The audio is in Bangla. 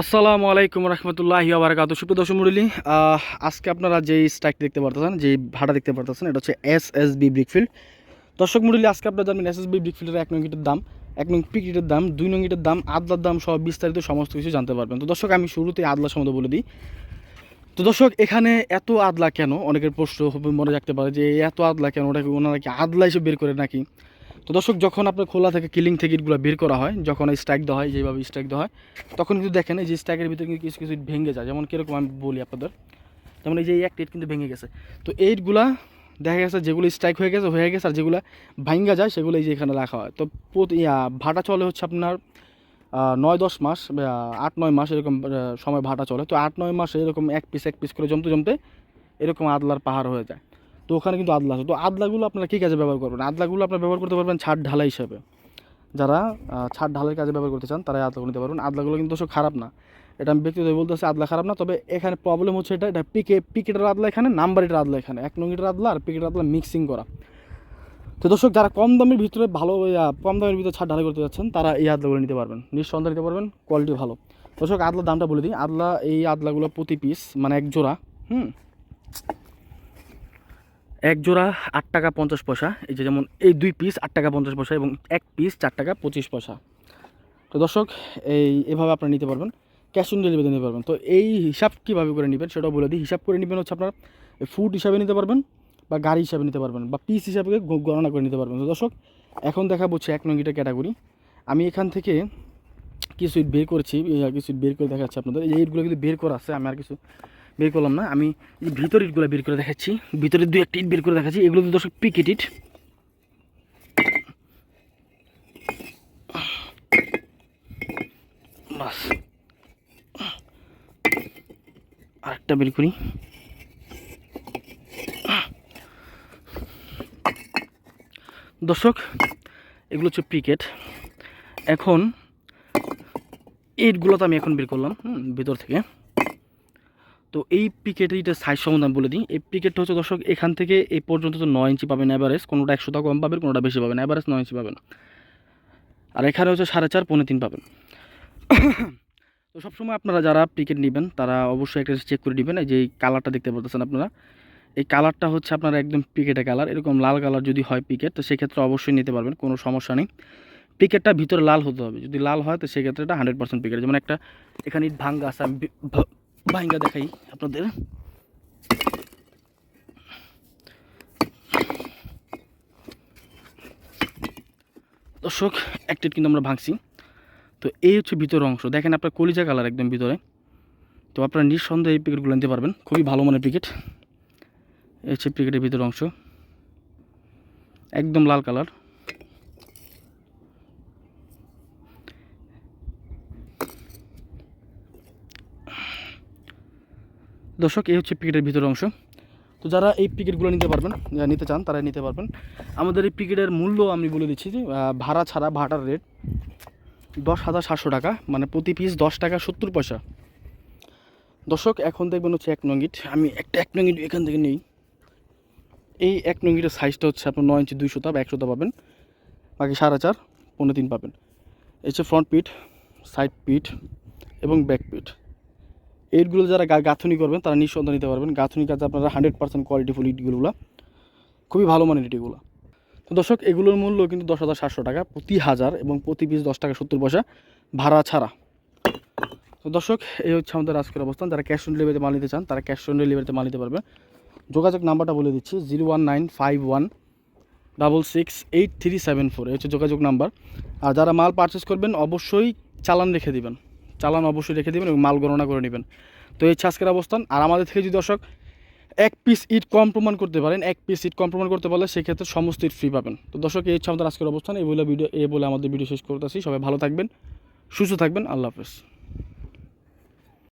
আসসালামু আলাইকুম রহমতুল্লাহি আবরকাত সুপ্রিয় দর্শক আহ, আজকে আপনারা যে স্ট্রাইক দেখতে পারতেছেন যে ভাড়া দেখতে পারতেছেন এটা হচ্ছে এস এস বি ব্রিকফিল্ড দর্শক মন্ডলী আজকে আপনারা জানবেন এস এস বি ব্রিকফিল্ডের এক নং ইটের দাম এক নং পিকিটের দাম দুই নং ইটের দাম আদলার দাম সব বিস্তারিত সমস্ত কিছু জানতে পারবেন। তো দর্শক আমি শুরুতে আদলা সম্বন্ধে বলে দিই। তো দর্শক এখানে এত আদলা কেন? অনেকের প্রশ্ন মনে রাখতে পারে যে এত আদলা কেন? ওটাকে ওনারা কি আদলা হিসেবে বের করে নাকি? তো দর্শক, যখন আপনার খোলা থেকে কিলিং থেকে ইটগুলো বের করা হয়, যখন এই স্ট্রাইক দেওয়া হয়, যেভাবে স্ট্রাইক দেওয়া হয়, তখন কিন্তু দেখেন এই যে স্ট্রাইকের ভিতরে কিন্তু কিছু কিছু ভেঙে যায়। যেমন কীরকম আমি বলি আপনাদের যেমন এই যে এই একটা ইট কিন্তু ভেঙে গেছে। তো এইটগুলা দেখা গেছে যেগুলো স্ট্রাইক হয়ে গেছে হয়ে গেছে, আর যেগুলো ভাঙ্গা যায়, সেগুলো এই যে এখানে রাখা হয়। তো ভাটা চলে হচ্ছে আপনার নয় দশ মাস আট, নয় মাস এরকম সময় ভাটা চলে। তো আট, নয় মাসে এরকম এক পিস এক পিস করে জমতে জমতে এরকম আদলার পাহাড় হয়ে যায়। তো ওখানে কিন্তু আদলা আছে। তো আদলাগুলো আপনারা কী কাজে ব্যবহার করবেন? আদলাগুলো আপনারা ব্যবহার করতে পারবেন ছাদ ঢালাই হিসাবে। যারা ছাদ ঢালের কাজে ব্যবহার করতে চান, তারা আদলাগুলো নিতে পারবেন। আদলাগুলো কিন্তু অবশ্য খারাপ না। এটা আমি ব্যক্তিগত বলতেছি, আদলা খারাপ না। তবে এখানে প্রবলেম হচ্ছে এটা এটা পিকে, পিকেটের আদলা এখানে নাম্বার এটার আদলা এখানে। এক নঙ্গিটার আদলা আর পিকেটের আদলা মিক্সিং করা। তো দর্শক, যারা কম দামের ভিতরে ভালো কম দামের ভিতরে ছাদ ঢালাই করতে যাচ্ছেন, তারা এই আদলাগুলো নিতে পারবেন। নিঃসন্দেহে নিতে পারবেন কোয়ালিটি ভালো। দর্শক, আদলার দামটা বলে দিই। আদলা, এই আদলাগুলো প্রতি পিস মানে এক জোড়া, হুম? এক জোড়া আট টাকা পঞ্চাশ পয়সা। এই যে যেমন এই দুই পিস আট টাকা পঞ্চাশ পয়সা এবং এক পিস চার টাকা পঁচিশ পয়সা। তো দর্শক, এই এভাবে আপনারা নিতে পারবেন। ক্যাশ অন ডেলিভারি নিতে পারবেন। তো এই হিসাব কীভাবে করে নেবেন সেটাও বলে দিই। হিসাব করে নেবেন হচ্ছে আপনার ফুড হিসাবে নিতে পারবেন বা গাড়ি হিসাবে নিতে পারবেন বা পিস হিসাবে গণনা করে নিতে পারবেন। তো দর্শক, এখন দেখা হচ্ছে এক নঙ্গিটা ক্যাটাগরি আমি এখান থেকে কিছু বের করেছি কিছু বের করে দেখাচ্ছি আপনাদের। এই ইটগুলো কিন্তু বের করা আছে, আমি আর কিছু বের করলাম না, আমি ভিতর ইটগুলো বের করে দেখাচ্ছি। ভিতরে দু একটা ইট বের করে দেখাচ্ছি, এগুলো তো দর্শক পিকেট ইট। বাস। আরেকটা বের করি। দর্শক, এগুলো হচ্ছে পিকেট। এখন এইটগুলো তো আমি এখন বের করলাম ভিতর থেকে। তো এই পিকেটের এটা সাইজ সম্বন্ধে আমি বলে দিই। এই পিকেটটা হচ্ছে দর্শক, এখান থেকে এই পর্যন্ত তো নয় ইঞ্চি পাবেন অ্যাভারেজ কোনোটা একশো কম পাবেন, কোনোটা বেশি পাবেন। অ্যাভারেজ নয় ইঞ্চি পাবেন। আর এখানে হচ্ছে সাড়ে চার, পৌনে তিন পাবেন। তো সবসময় আপনারা যারা পিকেট নেবেন, তারা অবশ্যই একটা চেক করে নেবেন। এই যে এই কালারটা দেখতে পাচ্ছেন আপনারা। এই কালারটা হচ্ছে আপনার একদম পিকেটে কালার এরকম লাল কালার যদি হয় পিকেট তো সেক্ষেত্রে অবশ্যই নিতে পারবেন, কোনো সমস্যা নেই। পিকেটটা ভিতরে লাল হতে হবে। যদি লাল হয়, তো সেক্ষেত্রে এটা হান্ড্রেড পার্সেন্ট পিকেট যেমন একটা, এখানে ইট ভাঙ্গা আছে ভাঙ্গা দেখাই আপনাদের। দর্শক একটা ইট কিন্তু আমরা ভাঙছি। তো এই হচ্ছে ভিতরের অংশ। দেখেন আপনার কলিজা কালার একদম ভিতরে। তো আপনারা নিঃসন্দেহে এই পিকেটগুলো নিতে পারবেন। খুবই ভালো মানের পিকেট। এই হচ্ছে পিকেটের ভিতরের অংশ। একদম লাল কালার। দর্শক, এই হচ্ছে পিকেটের ভিতরের অংশ। তো যারা এই পিকেটগুলো নিতে পারবেন, যারা নিতে চান তারা নিতে পারবেন। আমাদের এই পিকেটের মূল্য আমি বলে দিচ্ছি যে ভাড়া ছাড়া ভাড়ার রেট দশ হাজার সাতশো টাকা মানে প্রতি পিস দশ টাকা সত্তর পয়সা। দর্শক, এখন দেখবেন হচ্ছে এক নঙ্গিট। আমি একটা এক নঙ্গিট এখান থেকে নেই। এই এক নঙ্গিটের সাইজটা হচ্ছে আপনার নয় ইঞ্চি দুইশোটা বা একশোটা পাবেন। বাকি সাড়ে চার পনেরো তিন পাবেন। এই হচ্ছে ফ্রন্ট পিট সাইড পিট এবং ব্যাক পিট এইটগুলো যারা গাঁথনি করবেন, তারা নিঃসন্দেহে নিতে পারবেন। গাঁথনি কাজে আপনারা হান্ড্রেড পার্সেন্ট কোয়ালিটিফুল ইটগুলো খুবই ভালো মানের ইট এগুলো তো দর্শক, এগুলোর মূল্য কিন্তু দশ হাজার সাতশো টাকা প্রতি হাজার এবং প্রতি পিস দশ টাকা সত্তর পয়সা ভাড়া ছাড়া। তো দর্শক, এই হচ্ছে আমাদের আজকের অবস্থান। যারা ক্যাশ অন ডেলিভারিতে মাল নিতে চান, তারা ক্যাশ অন ডেলিভারিতে মাল নিতে পারবে যোগাযোগ নাম্বারটা বলে দিচ্ছি zero one nine five one double six eight three seven four হচ্ছে যোগাযোগ নাম্বার। আর যারা মাল পারচেস করবেন, অবশ্যই চালান রেখে দিবেন। চালান অবশ্যই রেখে দেবেন এবং মাল গণনা করে নেবেন। তো এই আজকের অবস্থান, আর আমাদের থেকে যদি দর্শক এক পিস ইট কম প্রমাণ করতে পারেন, এক পিস ইট কম প্রমাণ করতে পারলে সেক্ষেত্রে সমস্ত ইট ফ্রি পাবেন। তো দর্শক, এই হচ্ছে আমাদের আজকের অবস্থান। এই বলে ভিডিও এ বলে আমাদের ভিডিও শেষ করতেছি। সবাই ভালো থাকবেন, সুস্থ থাকবেন। আল্লাহ হাফেজ।